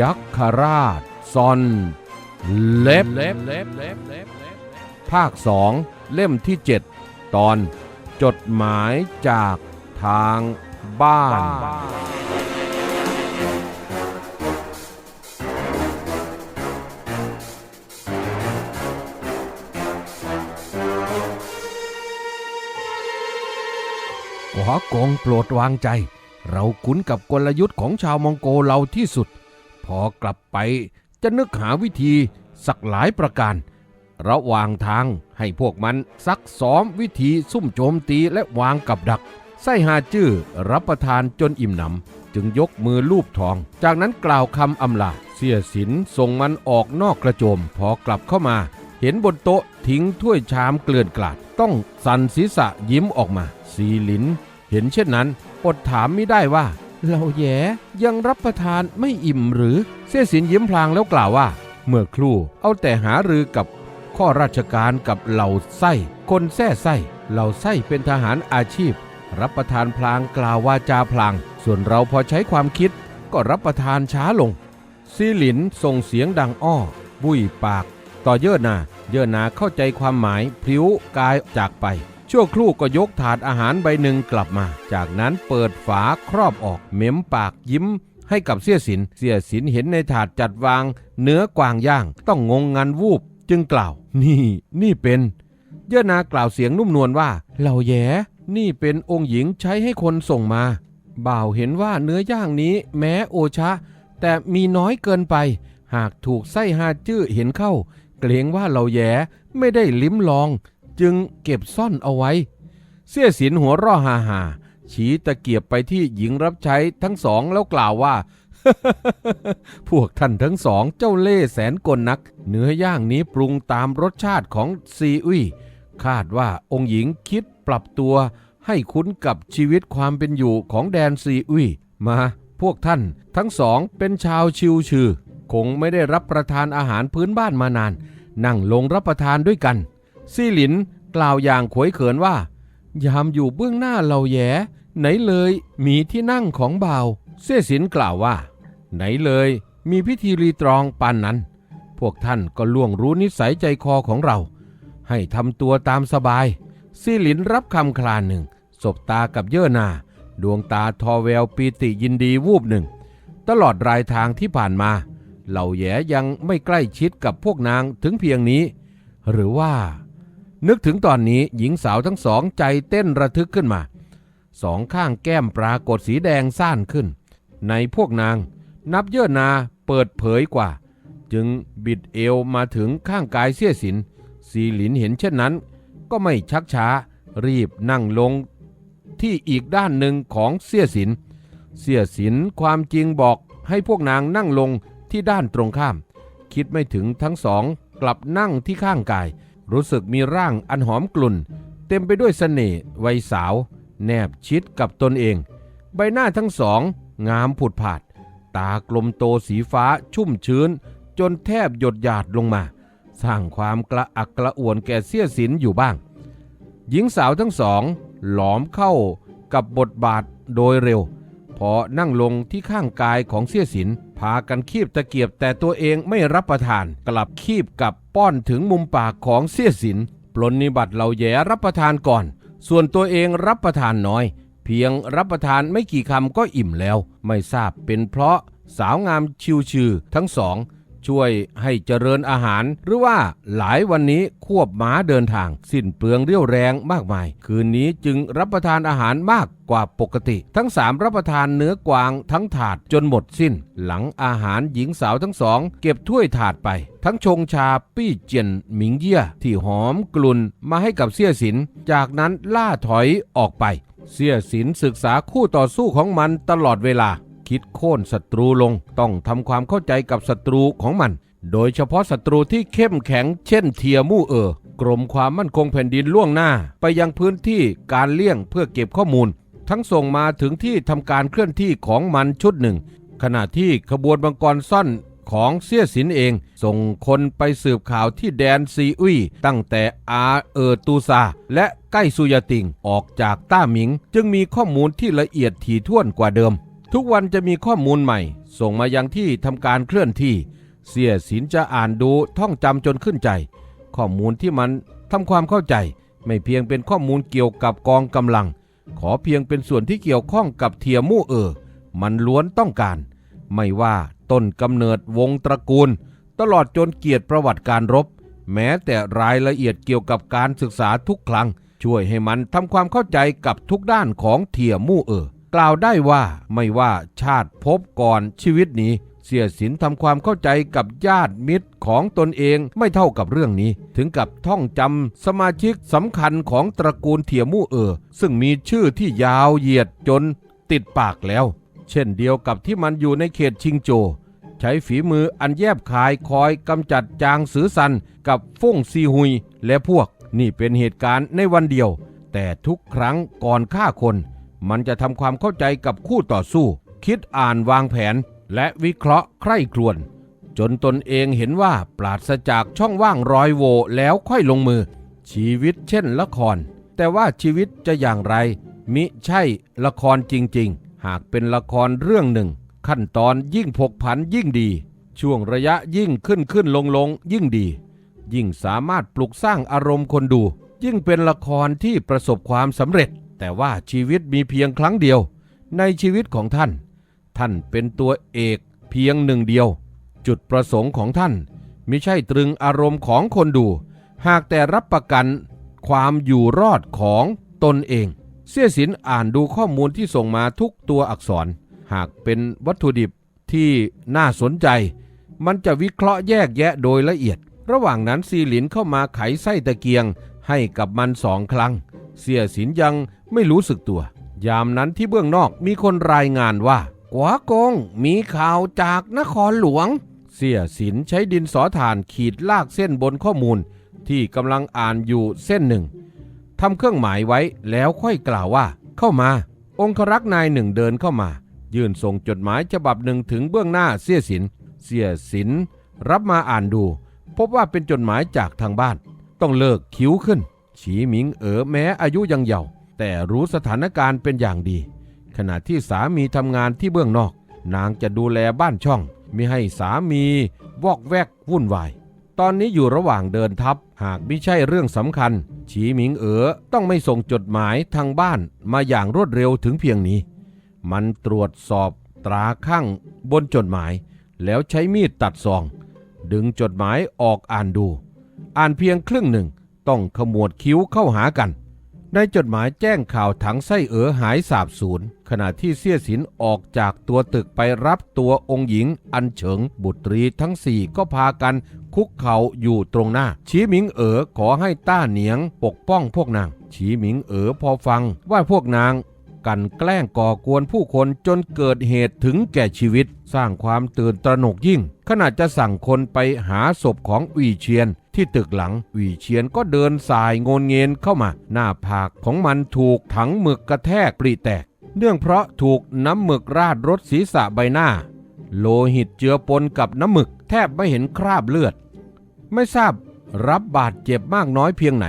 ยัคฆราชซอนเล็บภาคสองเล่มที่ 7 ตอนจดหมายจากทางบ้านขอกงโปรดวางใจ เราคุ้นกับกลยุทธ์ของชาวมองโกเราที่สุด พอกลับไปจะนึกหาวิธีสักหลายประการ ระหว่างทางให้พวกมันซักซ้อมวิธีซุ่มโจมตีและวางกับดัก ไส้หาจื้อรับประทานจนอิ่มหนำ จึงยกมือลูบทอง จากนั้นกล่าวคำอำลาเสียสินส่งมันออกนอกกระโจม พอกลับเข้ามาเห็นบนโต๊ะทิ้งถ้วยชามเกลื่อนกลาด ต้องสันศีรษะยิ้มออกมา สีหลิน เห็นเช่นนั้นอดถามไม่ได้ว่า เราแย่ยังรับประทานไม่อิ่มหรือเสียสินยิ้มพลางแล้วกล่าวว่า เมื่อครู่เอาแต่หารือกับข้อราชการกับเหล่าไส้ คนแท้ไส้เหล่าไส้เป็นทหารอาชีพ รับประทานพลางกล่าววาจาพลาง ส่วนเราพอใช้ความคิดก็รับประทานช้าลงซีหลินส่งเสียงดังอ้อ บุยปาก ต่อเย่อนา เย่อนาเข้าใจความหมายพริ้วกายจากไป ชั่วครู่ก็ยกถาดอาหารใบหนึ่งกลับมา จากนั้นเปิดฝาครอบออกเม้มปากยิ้มให้กับเสียสิน เสียสินเห็นในถาดจัดวางเนื้อกวางย่าง ต้องงงงันวูบจึงกล่าว นี่นี่เป็น เยนากล่าวเสียงนุ่มนวลว่าเหล่าแย่นี่เป็นองค์หญิงใช้ให้คนส่งมา บ่าวเห็นว่าเนื้อย่างนี้แม้โอชะ แต่มีน้อยเกินไป หากถูกไส้ฮาจื้อเห็นเข้า เกรงว่าเหล่าแย่ไม่ได้ลิ้มลอง จึงเก็บซ่อนเอาไว้ เสี่ยสินหัวร่อฮาฮาชี้ตะเกียบไปที่หญิงรับใช้ทั้งสองแล้วกล่าวว่า พวกท่านทั้งสองเจ้าเล่แสนกลนัก เนื้อย่างนี้ปรุงตามรสชาติของซีอุยคาดว่าองค์หญิงคิดปรับตัว ให้คุ้นกับชีวิตความเป็นอยู่ของแดนซีอุยมา พวกท่านทั้งสองเป็นชาวชิวชือคงไม่ได้รับประทานอาหารพื้นบ้านมานาน นั่งลงรับประทานด้วยกัน ซี่หลินกล่าวอย่างขวยเขินว่า ยามอยู่เบื้องหน้าเราแย่ไหนเลยมีที่นั่งของบ่าวเสี่ยสินกล่าวว่า ไหนเลยมีพิธีรีตรองปานนั้น พวกท่านก็ล่วงรู้นิสัยใจคอของเรา ให้ทำตัวตามสบาย ซี่หลินรับคำคลานหนึ่งสบตากับเย่อนา ดวงตาทอแววปีติยินดีวูบหนึ่ง ตลอดรายทางที่ผ่านมา เหล่าแย่ยังไม่ใกล้ชิดกับพวกนางถึงเพียงนี้ หรือว่า นึกถึงตอนนี้หญิงสาวทั้งสองใจเต้นระทึกขึ้นมา สองข้างแก้มปรากฏสีแดงซ่านขึ้น ในพวกนาง นับเย่อนาเปิดเผยกว่า จึงบิดเอวมาถึงข้างกายเสี้ยสิน สีหลินเห็นเช่นนั้น ก็ไม่ชักช้า รีบนั่งลงที่อีกด้านหนึ่งของเสี้ยสิน เสี้ยสินความจริงบอกให้พวกนางนั่งลงที่ด้านตรงข้าม คิดไม่ถึงทั้งสองกลับนั่งที่ข้างกาย รู้สึกมีร่างอันหอมกลุ่น เต็มไปด้วยเสน่ห์วัยสาว แนบชิดกับตนเอง ใบหน้าทั้งสอง งามผุดผาด ตากลมโตสีฟ้าชุ่มชื้น จนแทบหยดหยาดลงมา สร้างความกระอักกระอ่วนแก่เสี้ยสินอยู่บ้าง หญิงสาวทั้งสอง หลอมเข้ากับบทบาทโดยเร็ว พอนั่งลงที่ข้างกายของเสี้ยสิน พากันคีบตะเกียบแต่ตัวเองไม่รับประทาน กลับคีบกับป้อนถึงมุมปากของเสี้ยสินปลนนิบัติเหล่าแย่รับประทานก่อน ส่วนตัวเองรับประทานน้อย เพียงรับประทานไม่กี่คำก็อิ่มแล้ว ไม่ทราบเป็นเพราะสาวงามชิวชือทั้งสอง ช่วยให้เจริญอาหาร หรือว่าหลายวันนี้ควบม้าเดินทาง สิ้นเปลืองเรี่ยวแรงมากมาย คืนนี้จึงรับประทานอาหารมากกว่าปกติ ทั้งสามรับประทานเนื้อกวางทั้งถาดจนหมดสิ้น หลังอาหารหญิงสาวทั้งสอง เก็บถ้วยถาดไป ทั้งชงชาปี้เจียนหมิงเยี่ยที่หอมกลุ่นมาให้กับเสี่ยสิน จากนั้นล่าถอยออกไป เสี่ยสินศึกษาคู่ต่อสู้ของมันตลอดเวลา คิดโค่นศัตรูลง ต้องทำความเข้าใจกับศัตรูของมัน โดยเฉพาะศัตรูที่เข้มแข็ง เช่นเทียมู่เออกรมความมั่นคงแผ่นดินล่วงหน้า ไปยังพื้นที่การเลี่ยงเพื่อเก็บข้อมูล ทั้งส่งมาถึงที่ทำการเคลื่อนที่ของมันชุดหนึ่ง ขณะที่ขบวนบังกรซ่อนของเสี่ยสินเอง ส่งคนไปสืบข่าวที่แดนซีอุยตั้งแต่อาเออตูซาและใกล้สุยาติงออกจากต้าหมิง จึงมีข้อมูลที่ละเอียดถี่ถ้วนกว่าเดิม ทุกวันจะมีข้อมูลใหม่ ส่งมายังที่ทำการเคลื่อนที่ เสียสินจะอ่านดูท่องจำจนขึ้นใจ ข้อมูลที่มันทำความเข้าใจ ไม่เพียงเป็นข้อมูลเกี่ยวกับกองกำลัง ขอเพียงเป็นส่วนที่เกี่ยวข้องกับเทียมู่เออ มันล้วนต้องการ ไม่ว่าต้นกำเนิดวงตระกูล ตลอดจนเกียรติประวัติการรบ แม้แต่รายละเอียดเกี่ยวกับการศึกษาทุกครั้งช่วยให้มันทำความเข้าใจกับทุกด้านของเทียมู่เออ กล่าวได้ว่าไม่ว่าชาติพบก่อนชีวิตนี้ เสียสินทำความเข้าใจกับญาติมิตรของตนเองไม่เท่ากับเรื่องนี้ ถึงกับท่องจำสมาชิกสำคัญของตระกูลเทียมู่เออ ซึ่งมีชื่อที่ยาวเหยียดจนติดปากแล้ว เช่นเดียวกับที่มันอยู่ในเขตชิงโจ ใช้ฝีมืออันแยบคายคอยกำจัดจางสือซันกับฟงซีฮุยและพวกนี่เป็นเหตุการณ์ในวันเดียว แต่ทุกครั้งก่อนฆ่าคน มันจะทำความเข้าใจกับคู่ต่อสู้ คิดอ่านวางแผน และวิเคราะห์ใคร่ครวญจนตนเองเห็นว่าปราศจากช่องว่างรอยโวแล้วค่อยลงมือ ชีวิตเช่นละคร แต่ว่าชีวิตจะอย่างไร มิใช่ละครจริง ๆ หากเป็นละครเรื่องหนึ่ง ขั้นตอนยิ่งผกผันยิ่งดี ช่วงระยะยิ่งขึ้นขึ้นลงลงยิ่งดี ยิ่งสามารถปลุกสร้างอารมณ์คนดู ยิ่งเป็นละครที่ประสบความสำเร็จ แต่ว่าชีวิตมีเพียงครั้งเดียว ในชีวิตของท่าน ท่านเป็นตัวเอกเพียงหนึ่งเดียว จุดประสงค์ของท่านไม่ใช่ตรึงอารมณ์ของคนดู หากแต่รับประกันความอยู่รอดของตนเอง เสี่ยสินอ่านดูข้อมูลที่ส่งมาทุกตัวอักษร หากเป็นวัตถุดิบที่น่าสนใจ มันจะวิเคราะห์แยกแยะโดยละเอียด ระหว่างนั้นซีหลินเข้ามาไขไส้ตะเกียงให้กับมันสองครั้ง เสียสินยัง ไม่รู้สึกตัว ยามนั้นที่เบื้องนอกมีคนรายงานว่ากวากงมีข่าวจากนครหลวง เสี่ยสินใช้ดินสอถ่านขีดลากเส้นบนข้อมูล ที่กำลังอ่านอยู่เส้นหนึ่งทำเครื่องหมายไว้แล้วค่อยกล่าวว่า เข้ามา องครักษ์นายหนึ่งเดินเข้ามา ยื่นส่งจดหมายฉบับหนึ่งถึงเบื้องหน้าเสี่ยสิน เสี่ยสิน รับมาอ่านดู พบว่าเป็นจดหมายจากทางบ้าน ต้องเลิกคิ้วขึ้น ฉีหมิงเอ๋อแม้อายุยังเยาว์ แต่รู้สถานการณ์เป็นอย่างดี ขณะที่สามีทำงานที่เบื้องนอก นางจะดูแลบ้านช่อง ไม่ให้สามีวอกแวกวุ่นวาย ตอนนี้อยู่ระหว่างเดินทัพหากไม่ใช่เรื่องสำคัญ ฉีหมิงเอ๋อต้องไม่ส่งจดหมายทางบ้านมาอย่างรวดเร็วถึงเพียงนี้ มันตรวจสอบตราข้างบนจดหมาย แล้วใช้มีดตัดซอง ดึงจดหมายออกอ่านดู อ่านเพียงครึ่งหนึ่งต้องขมวดคิ้วเข้าหากัน ในจดหมายแจ้งข่าวถังไส้เอ๋อหายสาบสูญขณะที่เสี้ยสินออกจากตัวตึกไปรับตัวองค์หญิงอันเฉิงบุตรีทั้งสี่ก็พากันคุกเข่าอยู่ตรงหน้า ชีหมิงเอ๋อขอให้ต้าเหนียงปกป้องพวกนาง ชีหมิงเอ๋อพอฟังว่าพวกนาง กันแกล้งก่อกวนผู้คนจนเกิดเหตุถึงแก่ชีวิต สร้างความตื่นตระหนกยิ่ง ขณะจะสั่งคนไปหาศพของวีเชียน ที่ตึกหลังวีเชียนก็เดินสายโงนเงินเข้ามา หน้าผากของมันถูกถังหมึกกระแทกปริแตก เนื่องเพราะถูกน้ำหมึกราดรถศีรษะใบหน้า โลหิตเจือปนกับน้ำหมึกแทบไม่เห็นคราบเลือด ไม่ทราบรับบาดเจ็บมากน้อยเพียงไหน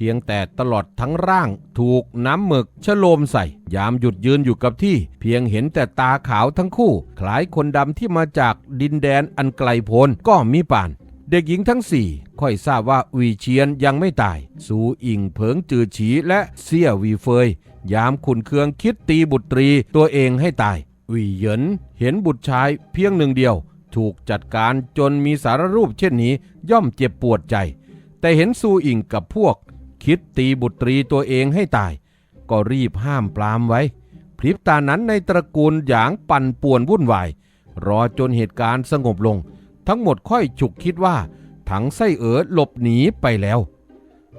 เพียงแต่ตลอดทั้งร่างถูกน้ำหมึกชโลมใส่ ยามหยุดยืนอยู่กับที่ เพียงเห็นแต่ตาขาวทั้งคู่ คล้ายคนดำที่มาจากดินแดนอันไกลโพ้นก็มีป่าน เด็กหญิงทั้งสี่ค่อยทราบว่าวีเชียนยังไม่ตาย สูอิงเผิงจือฉีและเสี่ยวีเฟย ยามขุนเคืองคิดตีบุตรีตัวเองให้ตายวีเหยินเห็นบุตรชายเพียงหนึ่งเดียว ถูกจัดการจนมีสารรูปเช่นนี้ย่อมเจ็บปวดใจ แต่เห็นซูอิงกับพวก คิดตีบุตรีตัวเองให้ตาย ก็รีบห้ามปรามไว้ พริบตานั้นในตระกูลหยางปั่นป่วนวุ่นวาย รอจนเหตุการณ์สงบลง ทั้งหมดค่อยฉุกคิดว่า ถังไส้เอ๋อหลบหนีไปแล้ว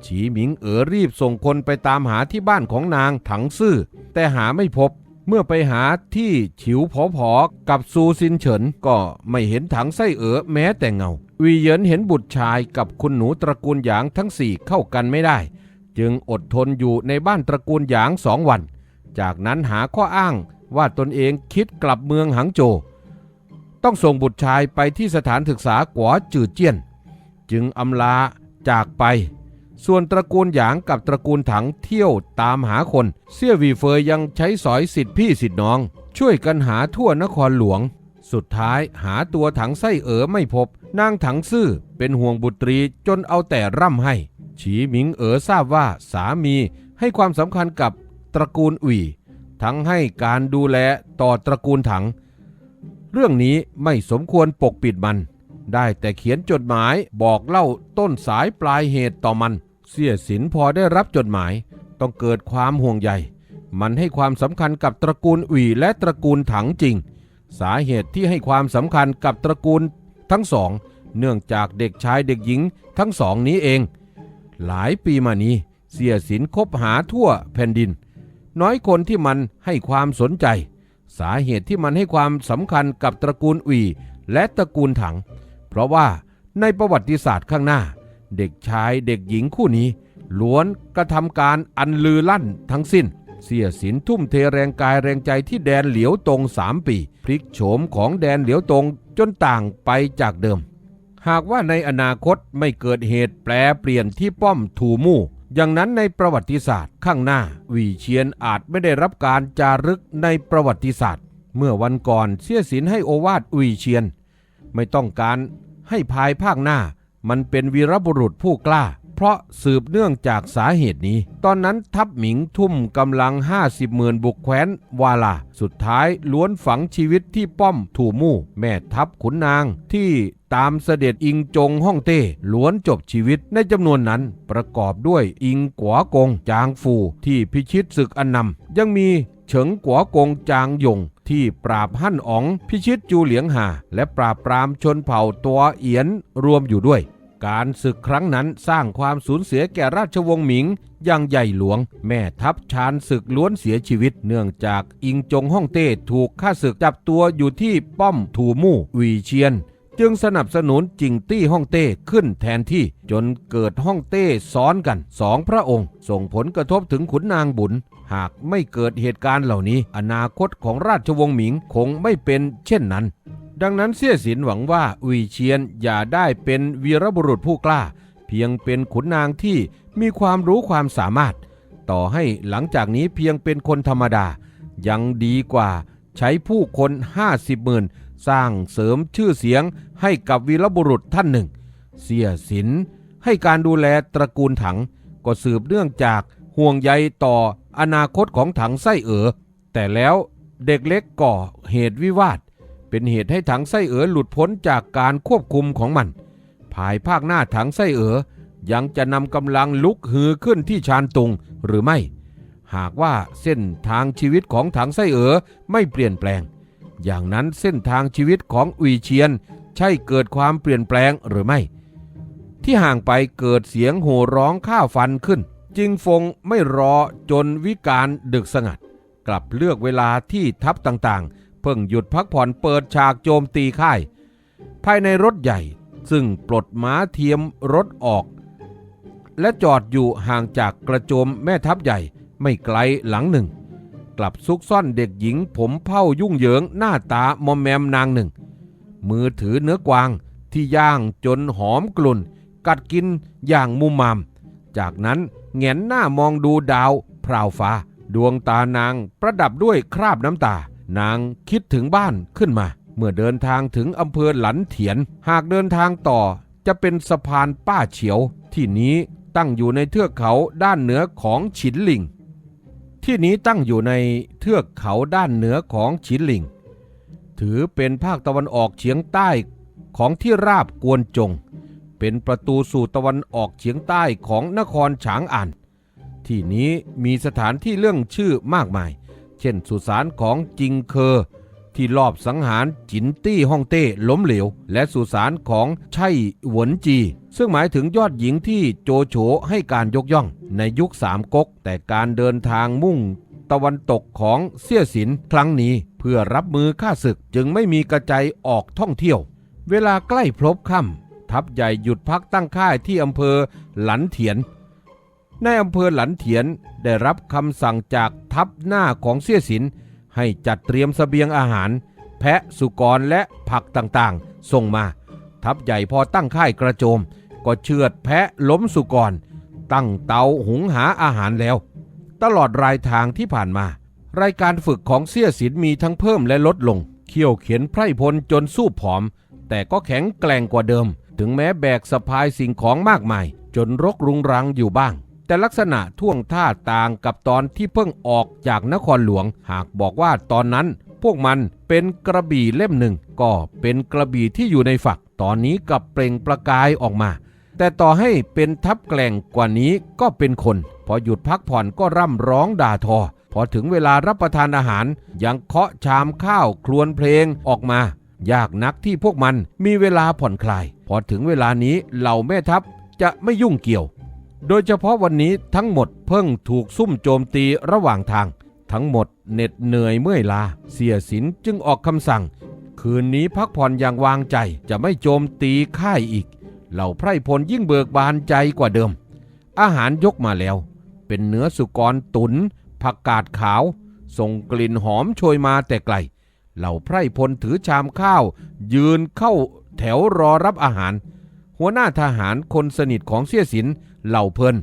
ฉีหมิงเอ๋อรีบส่งคนไปตามหาที่บ้านของนางถังซื่อ แต่หาไม่พบเมื่อไปหาที่ฉิวผอผอกับซูซินเฉินก็ไม่เห็นถังไส้เอ๋อแม้แต่เงา วีเหยินเห็นบุตรชายกับคุณหนูตระกูลหยางทั้งสี่เข้ากันไม่ได้ จึงอดทนอยู่ในบ้านตระกูลหยางสองวัน จากนั้นหาข้ออ้างว่าตนเองคิดกลับเมืองหังโจ ต้องส่งบุตรชายไปที่สถานศึกษากัวจือเจี้ยน จึงอำลาจากไป ส่วนตระกูลหยางกับตระกูลถังเที่ยวตามหาคน เสี่ยวีเฟยยังใช้สอยสิทธิพี่สิทธิน้องชช่วยกันหาทั่วนครหลวง สุดท้ายหาตัวถังไส้เอ๋อไม่พบ นางถังซื่อเป็นห่วงบุตรีจนเอาแต่ร่ำให้ ฉีหมิงเอ๋อทราบว่าสามีให้ความสำคัญกับตระกูลอุ่ยทั้งให้การดูแลต่อตระกูลถัง เรื่องนี้ไม่สมควรปกปิดมัน ได้แต่เขียนจดหมายบอกเล่าต้นสายปลายเหตุต่อมัน เสียสินพอได้รับจดหมาย ต้องเกิดความห่วงใยมันให้ความสำคัญกับตระกูลอุ่ยและตระกูลถังจริง สาเหตุที่ให้ความสำคัญกับตระกูล ทั้งสอง เนื่องจากเด็กชายเด็กหญิงทั้งสองนี้เอง หลายปีมานี้ เสียสินคบหาทั่วแผ่นดิน น้อยคนที่มันให้ความสนใจ สาเหตุที่มันให้ความสำคัญกับตระกูลอุยและตระกูลถัง เพราะว่าในประวัติศาสตร์ข้างหน้า เด็กชายเด็กหญิงคู่นี้ ล้วนกระทำการอันลือลั่นทั้งสิ้นเสียสินทุ่มเทแรงกายแรงใจที่แดนเหลียวตรงสามปี พลิกโฉมของแดนเหลียวตรง จนต่างไปจากเดิม หากว่าในอนาคตไม่เกิดเหตุแปรเปลี่ยนที่ป้อมถูมู่อย่างนั้นในประวัติศาสตร์ข้างหน้า วีเชียนอาจไม่ได้รับการจารึกในประวัติศาสตร์ เมื่อวันก่อนเสียสินให้โอวาดอุยเชียน ไม่ต้องการให้ภายภาคหน้า มันเป็นวีรบุรุษผู้กล้า เพราะสืบเนื่องจากสาเหตุนี้ ตอนนั้นทัพหมิงทุ่มกำลัง 50หมื่นบุกแคว้นวาลา สุดท้ายล้วนฝังชีวิตที่ป้อมถูมู่ แม่ทัพขุนนางที่ตามเสด็จอิงจงฮ่องเต้ล้วนจบชีวิตในจำนวนนั้นประกอบด้วยอิงกัวกงจางฟูที่พิชิตศึกอันนำยังมีเฉิงกัวกงจางยงที่ปราบหั่นอ๋อง พิชิตจูเหลียงหา และปราบปรามชนเผ่าตัวเอียนรวมอยู่ด้วย การศึกครั้งนั้นสร้างความสูญเสียแก่ราชวงศ์หมิงอย่างใหญ่หลวง แม่ทัพชานศึกล้วนเสียชีวิต เนื่องจากอิงจงฮ่องเต้ถูกฆ่าศึกจับตัวอยู่ที่ป้อมถูมู่วีเชียน จึงสนับสนุนจิงตี้ฮ่องเต้ขึ้นแทนที่ จนเกิดฮ่องเต้ซ้อนกันสองพระองค์ ส่งผลกระทบถึงขุนนางบุญ หากไม่เกิดเหตุการณ์เหล่านี้ อนาคตของราชวงศ์หมิงคงไม่เป็นเช่นนั้น ดังนั้นเสี่ยสินหวังว่าอุยเชียนอย่าได้เป็นวีรบุรุษผู้กล้า เพียงเป็นขุนนางที่มีความรู้ความสามารถ ต่อให้หลังจากนี้เพียงเป็นคนธรรมดา ยังดีกว่าใช้ผู้คนห้าสิบหมื่นสร้างเสริมชื่อเสียงให้กับวีรบุรุษท่านหนึ่ง เสียสินให้การดูแลตระกูลถัง ก็สืบเนื่องจากห่วงใยต่ออนาคตของถังไส้เอ๋อแต่แล้วเด็กเล็กก่อเหตุวิวาท เป็นเหตุให้ถังไส้เอ๋อหลุดพ้นจากการควบคุมของมัน ภายภาคหน้าถังไส้เอ๋อยังจะนำกำลังลุกฮือขึ้นที่ชานตุงหรือไม่ หากว่าเส้นทางชีวิตของถังไส้เอ๋อไม่เปลี่ยนแปลง อย่างนั้นเส้นทางชีวิตของอุยเชียน ใช่เกิดความเปลี่ยนแปลงหรือไม่ ที่ห่างไปเกิดเสียงโห่ร้องข้าฟันขึ้น จิงฟงไม่รอจนวิการดึกสงัด กลับเลือกเวลาที่ทัพต่างๆ เพิ่งหยุดพักผ่อนเปิดฉากโจมตีค่าย ภายในรถใหญ่ซึ่งปลดม้าเทียมรถออก และจอดอยู่ห่างจากกระโจมแม่ทัพใหญ่ไม่ไกลหลังหนึ่ง กลับซุกซ่อนเด็กหญิงผมเผ้ายุ่งเหยิงหน้าตามอมแมมนางหนึ่ง มือถือเนื้อกวางที่ย่างจนหอมกลุ่น กัดกินอย่างมุมมาม จากนั้นแงนหน้ามองดูดาวพราวฟ้า ดวงตานางประดับด้วยคราบน้ำตา นางคิดถึงบ้านขึ้นมา เมื่อเดินทางถึงอำเภอหลันเถียน หากเดินทางต่อจะเป็นสะพานป้าเฉียว ที่นี้ตั้งอยู่ในเทือกเขาด้านเหนือของฉินหลิง ที่นี้ตั้งอยู่ในเทือกเขาด้านเหนือของฉินหลิง ถือเป็นภาคตะวันออกเฉียงใต้ของที่ราบกวนจง เป็นประตูสู่ตะวันออกเฉียงใต้ของนครฉางอันที่นี้มีสถานที่เรื่องชื่อมากมาย เช่นสุสานของจิงเคอ ที่ลอบสังหารจินตี้ฮ่องเต้ล้มเหลว และสุสานของไช่หวนจี ซึ่งหมายถึงยอดหญิงที่โจโฉให้การยกย่อง ในยุคสามก๊กแต่การเดินทางมุ่งตะวันตกของเสี่ยสินครั้งนี้เพื่อรับมือข้าศึกจึงไม่มีกระจายออกท่องเที่ยว เวลาใกล้พลบค่ำทัพใหญ่หยุดพักตั้งค่ายที่อำเภอหลันเถียน ในอำเภอหลันเถียนได้รับคำสั่งจากทัพหน้าของเสี่ยสิน ให้จัดเตรียมสเสบียงอาหาร แพะสุกรและผักต่างๆ ส่งมา ทัพใหญ่พอตั้งค่ายกระโจม ก็เชือดแพะล้มสุกร ตั้งเตาหุงหาอาหารแล้ว ตลอดรายทางที่ผ่านมา รายการฝึกของเสี้ยสินมีทั้งเพิ่มและลดลง เขี่ยวเข็นไพร่พลจนสู้ผอม แต่ก็แข็งแกร่งกว่าเดิม ถึงแม้แบกสะพายสิ่งของมากมาย จนรกรุงรังอยู่บ้าง แต่ลักษณะท่วงท่าต่างกับตอนที่เพิ่งออกจากนครหลวง หากบอกว่าตอนนั้น พวกมันเป็นกระบี่เล่มหนึ่ง ก็เป็นกระบี่ที่อยู่ในฝัก ตอนนี้กับเปล่งประกายออกมา แต่ต่อให้เป็นทับแกล่งกว่านี้ก็เป็นคน พอหยุดพักผ่อนก็ร่ำร้องด่าทอ พอถึงเวลารับประทานอาหาร ยังเคาะชามข้าวครวญเพลงออกมายากนักที่พวกมันมีเวลาผ่อนคลาย พอถึงเวลานี้เหล่าแม่ทัพจะไม่ยุ่งเกี่ยว โดยเฉพาะวันนี้ทั้งหมดเพิ่งถูกซุ่มโจมตีระหว่างทาง ทั้งหมดเหน็ดเหนื่อยเมื่อยลา เสียสินจึงออกคำสั่ง คืนนี้พักผ่อนอย่างวางใจจะไม่โจมตีค่ายอีก เหล่าไพร่พลยิ่งเบิกบานใจกว่าเดิม อาหารยกมาแล้ว เป็นเนื้อสุกรตุน ผักกาดขาว ส่งกลิ่นหอมโชยมาแต่ไกล เหล่าไพร่พลถือชามข้าว ยืนเข้าแถวรอรับอาหาร หัวหน้าทหารคนสนิทของเสียสิน เหล่าเพลิน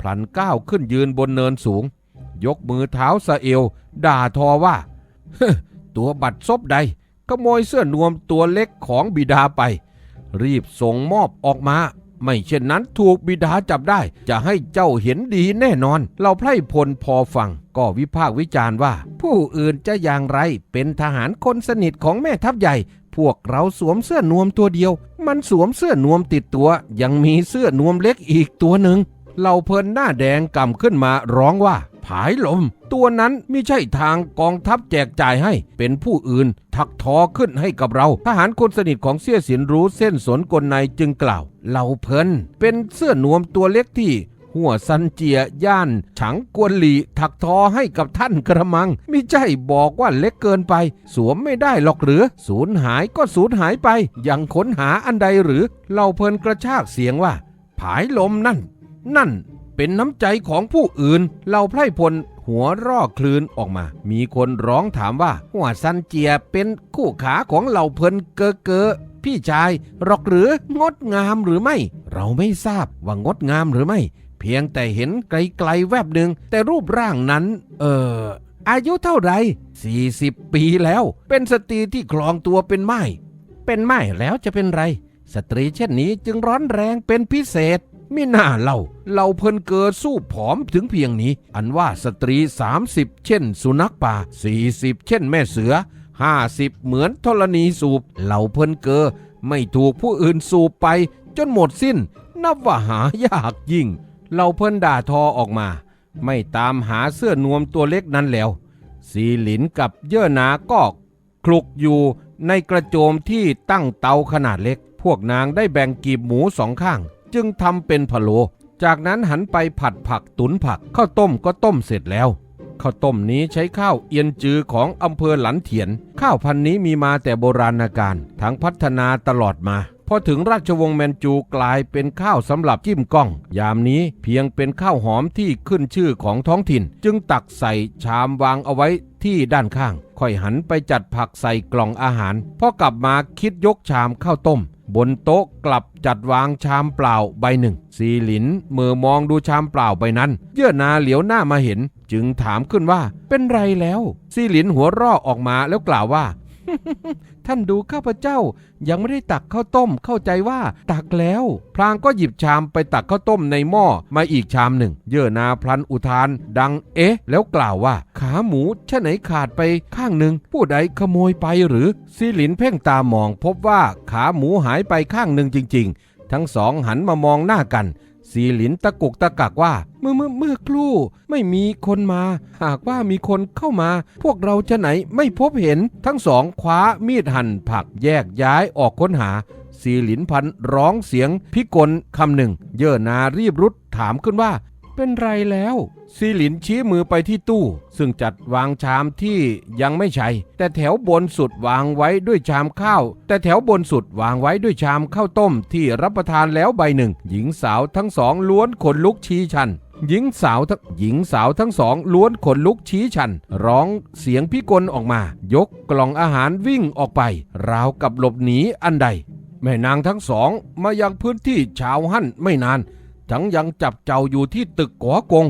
พลันก้าวขึ้นยืนบนเนินสูง ยกมือเท้าสะเอว ด่าทอว่า ตัวบัตรซบใดขโมยเสื้อนวมตัวเล็กของบิดาไป รีบส่งมอบออกมา ไม่เช่นนั้นถูกบิดาจับได้ จะให้เจ้าเห็นดีแน่นอน เราไพร่พลพอฟัง ก็วิพากษ์วิจารณ์ว่า ผู้อื่นจะอย่างไรเป็นทหารคนสนิทของแม่ทัพใหญ่ พวกเราสวมเสื้อนวมตัวเดียว มันสวมเสื้อนวมติดตัว ยังมีเสื้อนวมเล็กอีกตัวหนึ่งเราเพลินหน้าแดงกำขึ้นมาร้องว่า ผายลม ตัวนั้นไม่ใช่ทางกองทัพแจกจ่ายให้ เป็นผู้อื่นถักทอขึ้นให้กับเรา ทหารคนสนิทของเสี่ยสินรู้เส้นสนกลในจึงกล่าวเราเพลินเป็นเสื้อนวมตัวเล็กที่ หัวซันเจียย่าน ฉังกวนหลีถักทอให้กับท่านกระมังมิใช่บอกว่าเล็กเกินไป สวมไม่ได้หรอกหรือสูญหายก็สูญหายไปยังค้นหาอันใดหรือเราเพลินกระชากเสียงว่า ผายลมนั่น นั่นเป็นน้ำใจของผู้อื่น เราไพร่พลหัวร่อคลืนออกมา มีคนร้องถามว่า หัวซันเจียเป็นคู่ขาของเหล่าเพลินเกอเกอพี่ชายหรอกหรืองดงามหรือไม่ เราไม่ทราบว่างดงามหรือไม่ เพียงแต่เห็นไกลๆแวบหนึ่งแต่รูปร่างนั้น เอออายุเท่าไหร่40 ปีแล้ว เป็นสตรีที่คลองตัวเป็นไม้เป็นไม้แล้วจะเป็นไร สตรีเช่นนี้จึงร้อนแรงเป็นพิเศษมิน่าเล่าเราเพลินเกิดสู้ผอมถึงเพียงนี้ อันว่าสตรี 30 เช่น สุนัขป่า 40 เช่นแม่เสือ 50 เหมือนธรณีสูบเหล่าเพลินเกอไม่ถูกผู้อื่นสูบไป จนหมดสิ้น นับว่าหายากยิ่ง เราเพิ่นด่าทอออกมา ไม่ตามหาเสื้อนวมตัวเล็กนั้นแล้ว สีหลินกับเยื่อหนาก็คลุกอยู่ในกระโจมที่ตั้งเตาขนาดเล็ก พวกนางได้แบ่งกีบหมูสองข้าง จึงทำเป็นพะโล จากนั้นหันไปผัดผักตุนผักข้าวต้มก็ต้มเสร็จแล้วข้าวต้มนี้ใช้ข้าวเอียนจือของอำเภอหลันเถียน ข้าวพันนี้มีมาแต่โบราณกาลทั้งพัฒนาตลอดมา พอถึงราชวงศ์แมนจูกลายเป็นข้าวสำหรับจิ้มก้อง ยามนี้เพียงเป็นข้าวหอมที่ขึ้นชื่อของท้องถิ่น จึงตักใส่ชามวางเอาไว้ที่ด้านข้าง ค่อยหันไปจัดผักใส่กล่องอาหาร พอกลับมาคิดยกชามข้าวต้ม บนโต๊ะกลับจัดวางชามเปล่าใบหนึ่งซีหลินเมื่อมองดูชามเปล่าใบนั้น เยื่อนาเหลียวหน้ามาเห็น จึงถามขึ้นว่า เป็นไรแล้วซีหลินหัวร่อออกมาแล้วกล่าวว่า ท่านดูข้าพเจ้ายังไม่ได้ตักข้าวต้มเข้าใจว่าตักแล้วพลางก็หยิบชามไปตักข้าวต้มในหม้อมาอีกชามหนึ่ง เยื่อนาพลันอุทาน ดังเอ๊ะ แล้วกล่าวว่า ขาหมูชะไหนขาดไปข้างหนึ่ง ผู้ใดขโมยไปหรือซีหลินเพ่งตามอง พบว่าขาหมูหายไปข้างหนึ่งจริง ๆ ทั้งสองหันมามองหน้ากัน สีหลินตะกุกตะกักว่า เมื่อเมื่อเมื่อครู่ไม่มีคนมา หากว่ามีคนเข้ามา พวกเราจะไหนไม่พบเห็นทั้งสองคว้ามีดหั่นผักแยกย้ายออกค้นหา สีหลินพันร้องเสียงพิกลคำหนึ่ง เย่อนารีบรุดถามขึ้นว่า เป็นไรแล้วซีหลินชี้มือไปที่ตู้ ซึ่งจัดวางชามที่ยังไม่ใช้แต่แถวบนสุดวางไว้ด้วยชามข้าว แต่แถวบนสุดวางไว้ด้วยชามข้าวต้มที่รับประทานแล้วใบหนึ่ง หญิงสาวทั้งสองล้วนขนลุกชี้ชันหญิงสาวทั้งหญิงสาวทั้งสองล้วนขนลุกชี้ชัน ร้องเสียงพิกลออกมา ยกกล่องอาหารวิ่งออกไป ราวกับหลบหนีอันใด แม่นางทั้งสองมายังพื้นที่ชาวหั่นไม่นาน ทั้งยังจับเจ้าอยู่ที่ตึกก๋อกง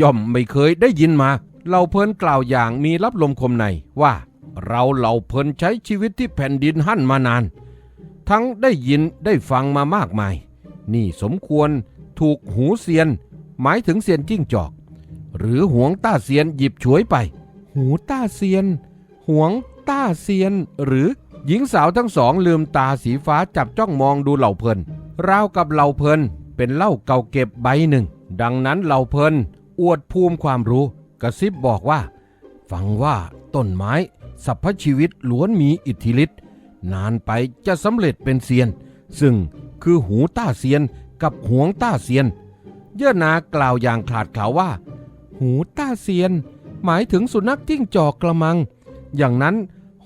ย่อมไม่เคยได้ยินมา เราเพลินกล่าวอย่างมีรับลมคมในว่า เราเหล่าเพลินใช้ชีวิตที่แผ่นดินหั่นมานาน ทั้งได้ยินได้ฟังมามากมาย นี่สมควรถูกหูเซียน หมายถึงเซียนจิ้งจอก หรือหวงต้าเซียนหยิบฉวยไป หูต้าเซียน หวงต้าเซียน หรือหญิงสาวทั้งสองลืมตาสีฟ้าจับจ้องมองดูเหล่าเพลินราวกับเหล่าเพลิน เป็นเหล้าเก่าเก็บใบหนึ่ง ดังนั้นเหล่าเพลินอวดภูมิความรู้ กระซิบบอกว่า ฟังว่าต้นไม้สรรพชีวิตล้วนมีอิทธิฤทธิ์นานไปจะสำเร็จเป็นเซียน ซึ่งคือหูต้าเซียนกับหวงต้าเซียน เยื่อนากล่าวอย่างขลาดข่าวว่า หูต้าเซียน หมายถึงสุนัขจิ้งจอกกระมัง อย่างนั้น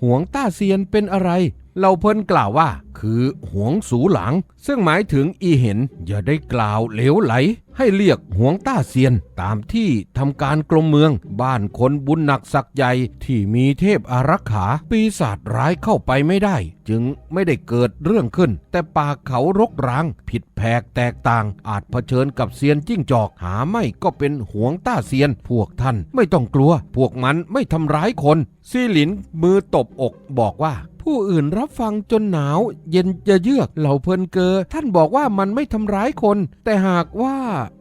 หวงต้าเซียนเป็นอะไร เราเพิ่นกล่าวว่า คือหวงสูหลัง ซึ่งหมายถึงอีเห็นอย่าได้กล่าวเหลวไหล ให้เรียกหวงต้าเซียน ตามที่ทำการกรมเมือง บ้านคนบุญหนักศักใหญ่ที่มีเทพอารักขาปีศาจร้ายเข้าไปไม่ได้ จึงไม่ได้เกิดเรื่องขึ้น แต่ป่าเขารกร้าง ผิดแผกแตกต่าง อาจเผชิญกับเซียนจิ้งจอกหาไม่ก็เป็นหวงต้าเซียน พวกท่านไม่ต้องกลัว พวกมันไม่ทำร้ายคนซีหลินมือตบอกบอกว่า ผู้อื่นรับฟังจนหนาว เย็นจะเยือกเหล่าเพลินเกอ ท่านบอกว่ามันไม่ทำร้ายคน แต่หากว่า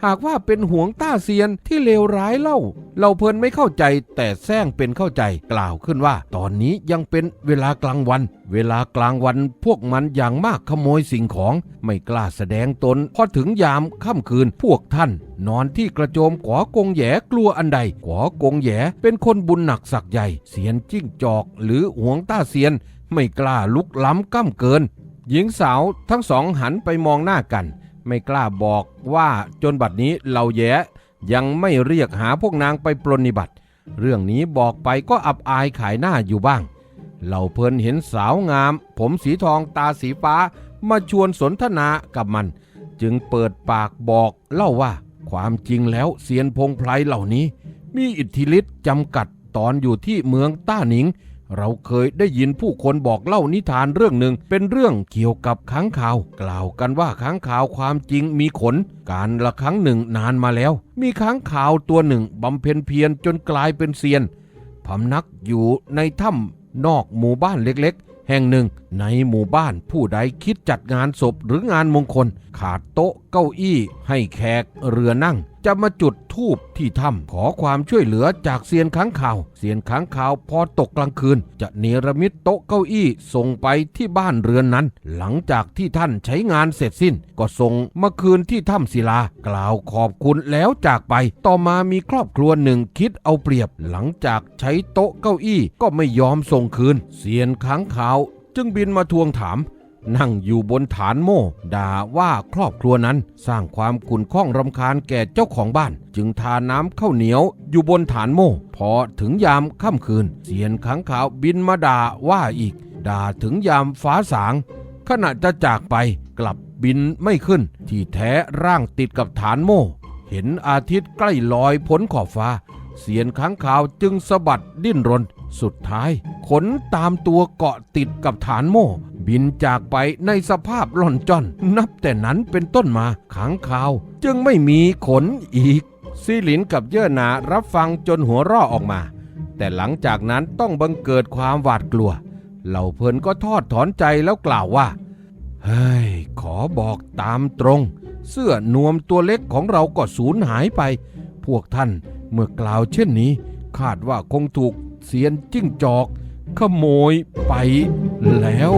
หากว่าเป็นห่วงต้าเซียนที่เลวร้ายเล่าเหล่าเพลินไม่เข้าใจ แต่แซงเป็นเข้าใจกล่าวขึ้นว่า ตอนนี้ยังเป็นเวลากลางวัน เวลากลางวันพวกมันอย่างมากขโมยสิ่งของ ไม่กล้าแสดงตนพอถึงยามค่ำคืนพวกท่าน นอนที่กระโจมขวากงแหยกลัวอันใดขวากงแหยเป็นคนบุญหนักสักใหญ่ เสียนจิ้งจอกหรือหวงต้าเซียน ไม่กล้าลุกล้ำก้ำเกิน หญิงสาวทั้งสองหันไปมองหน้ากัน ไม่กล้าบอกว่าจนบัดนี้เหล่าแย้ยังไม่เรียกหาพวกนางไปปรนนิบัติ เรื่องนี้บอกไปก็อับอายขายหน้าอยู่บ้าง เหล่าเพลินเห็นสาวงาม ผมสีทองตาสีฟ้ามาชวนสนทนากับมัน จึงเปิดปากบอกเล่าว่าความจริงแล้วเซียนพงไพรเหล่านี้ มีอิทธิฤทธิ์จำกัดตอนอยู่ที่เมืองต้าหนิง เราเคยได้ยินผู้คนบอกเล่านิทานเรื่องหนึ่งเป็นเรื่องเกี่ยวกับค้างคาว กล่าวกันว่าค้างคาวความจริงมีขน การละครั้งหนึ่งนานมาแล้ว มีค้างคาวตัวหนึ่งบำเพ็ญเพียรจนกลายเป็นเซียนพำนักอยู่ในถ้ำนอกหมู่บ้านเล็กๆ แห่งหนึ่ง ในหมู่บ้านผู้ใดคิดจัดงานศพหรืองานมงคล ขาดโต๊ะเก้าอี้ให้แขกเรือนั่ง จะมาจุดธูปที่ถ้ำขอความช่วยเหลือจากเซียนค้างข่าว เซียนค้างข่าวพอตกกลางคืน จะเนรมิตโต๊ะเก้าอี้ส่งไปที่บ้านเรือนนั้น หลังจากที่ท่านใช้งานเสร็จสิ้น ก็ส่งมาคืนที่ถ้ำศิลา กล่าวขอบคุณแล้วจากไป ต่อมามีครอบครัวหนึ่งคิดเอาเปรียบ หลังจากใช้โต๊ะเก้าอี้ก็ไม่ยอมส่งคืน เซียนค้างข่าวจึงบินมาทวงถาม นั่งอยู่บนฐานโม่ด่าว่าครอบครัวนั้น สร้างความขุ่นข้องรำคาญแก่เจ้าของบ้าน จึงทาน้ำข้าวเหนียวอยู่บนฐานโม่ พอถึงยามค่ำคืน เสียนขังขาวบินมาด่าว่าอีก ด่าถึงยามฟ้าสาง ขณะจะจากไปกลับบินไม่ขึ้น ที่แท้ร่างติดกับฐานโม่ เห็นอาทิตย์ใกล้ลอยพ้นขอบฟ้า เสียนค้างขาวจึงสะบัดดิ้นรนสุดท้ายขนตามตัวเกาะติดกับฐานโม่ บินจากไปในสภาพล่อนจ้อน นับแต่นั้นเป็นต้นมาค้างคาว จึงไม่มีขนอีก ซีหลินกับเย่อหนารับฟังจนหัวร่อออกมา แต่หลังจากนั้นต้องบังเกิดความหวาดกลัว เหล่าเพลินก็ทอดถอนใจแล้วกล่าวว่าเฮ้ยขอบอกตามตรง เสื้อนวมตัวเล็กของเราก็สูญหายไป พวกท่านเมื่อกล่าวเช่นนี้ คาดว่าคงถูกเสียนจิ้งจอก ขโมยไปแล้ว